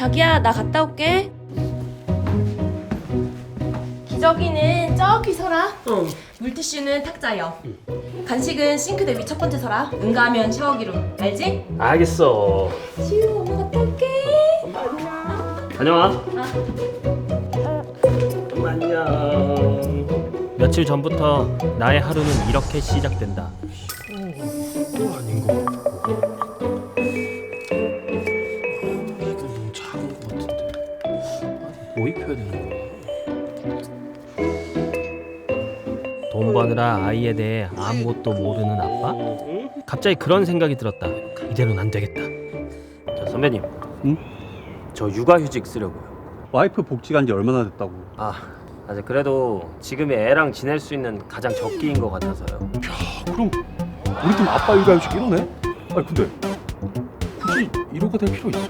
자기야 나 갔다 올게. 기저귀는 저기 서라. 어. 물티슈는 탁자 옆. 간식은 싱크대 위 첫 번째 서라. 응가하면 샤워기로. 알지? 알겠어. 시우 엄마 갔다 올게. 다녀와. 안녕. 며칠 전부터 나의 하루는 이렇게 시작된다. 돈 버느라 아이에 대해 아무것도 모르는 아빠? 갑자기 그런 생각이 들었다. 이대로는 안 되겠다. 자, 선배님. 응? 저 육아휴직 쓰려고요. 와이프 복직한 지 얼마나 됐다고 아, 아직 그래도 지금이 애랑 지낼 수 있는 가장 적기인 것 같아서요. 그럼 우리 팀 아빠 육아휴직 1호네? 아니 근데 굳이 1호가 될 필요 있어?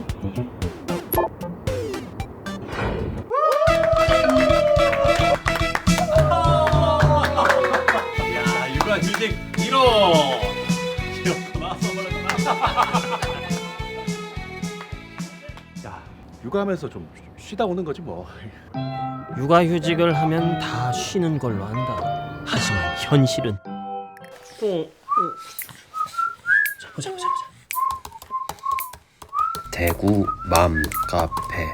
야 육아하면서 좀 쉬다 오는 거지 뭐 육아휴직을 하면 다 쉬는 걸로 한다. 하지만 현실은 자, 보자 보자 보자. 대구 맘 카페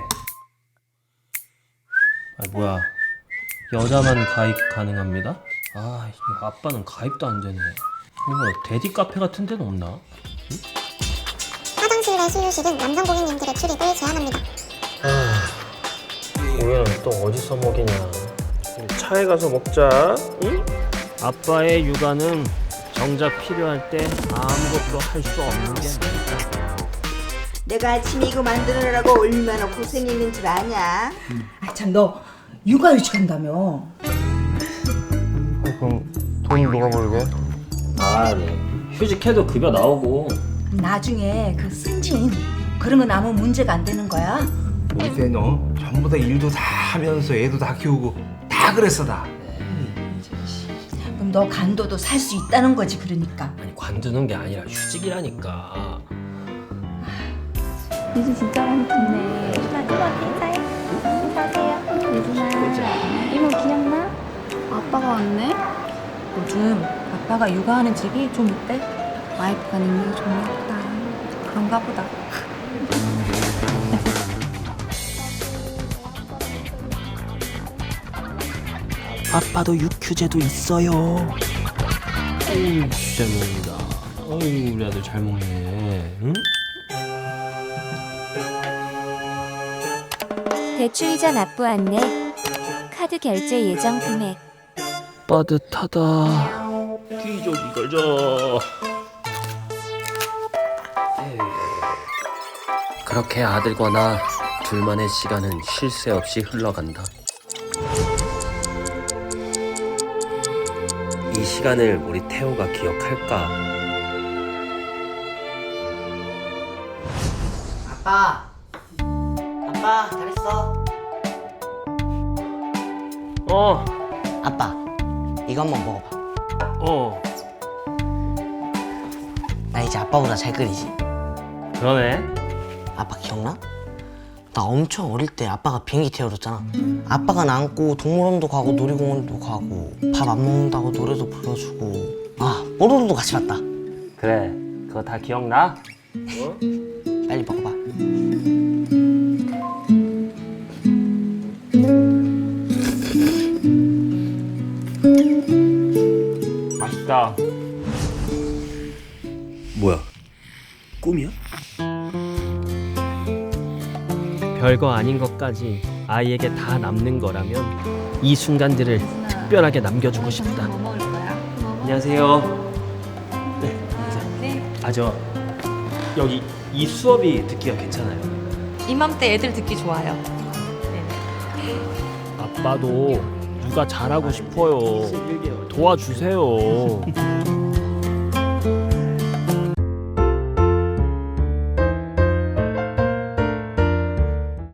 아 뭐야 여자만 가입 가능합니다? 아 이거 아빠는 가입도 안 되네. 이거 뭐 데디 카페 같은 데는 없나? 화장실 내 수유실은 남성 고객님들의 출입을 제한합니다. 우리는 또 어디서 먹이냐? 차에 가서 먹자. 응? 아빠의 육아는 정작 필요할 때 아무것도 할 수 없는 게 아닐까. 내가 아침에 이거 만들어라고 얼마나 고생했는 줄 아냐? 아참 너 육아휴직 한다며 그럼 돈 누가 벌게? 아, 네. 휴직해도 급여 나오고. 나중에 그 승진 그런 건 아무 문제가 안 되는 거야 요새 너 전부 다 일도 다 하면서 애도 다 키우고 다 그랬어 다. 그럼 너 간도도 살 수 있다는 거지 그러니까 아니 관두는 게 아니라 휴직이라니까. 유진 진짜 많이 컸네. 유진아, 이모한테 인사해. 인사하세요. 유진아, 이모 기억나? 아빠가 왔네? 요즘 아빠가 육아하는 집이 좀 있대. 와이프가 능력이 좋나 보다. 그런가 보다. 아빠도 육휴제도 있어요. 어우, 진짜 먹는다. 어우, 우리 아들 잘 먹네. 응? 대출이자 납부 안내. 카드 결제 예정 금액. 빠듯하다. 기저귀 걸자. 그렇게 아들과 나 둘만의 시간은 쉴 새 없이 흘러간다 이 시간을 우리 태호가 기억할까? 아빠, 아빠 잘했어. 어, 아빠, 이거 한번 먹어봐. 어, 나 이제 아빠보다 잘 끓이지. 그러네. 아빠 기억나? 나 엄청 어릴 때 아빠가 비행기 태워줬잖아. 아빠가 나 안고 동물원도 가고 놀이공원도 가고 밥 안 먹는다고 노래도 불러주고 아 뽀로로도 같이 봤다. 그래, 그거 다 기억나? 빨리 먹어 뭐야? 꿈이야? 별거 아닌 것까지 아이에게 다 남는 거라면 이 순간들을 특별하게 남겨주고 싶다. 뭐 먹을 거야? 안녕하세요. 네, 안녕하세요. 아, 저 여기 이 수업이 듣기가 괜찮아요. 이맘때 애들 듣기 좋아요. 아빠도 육아 잘하고 싶어요. 도와주세요.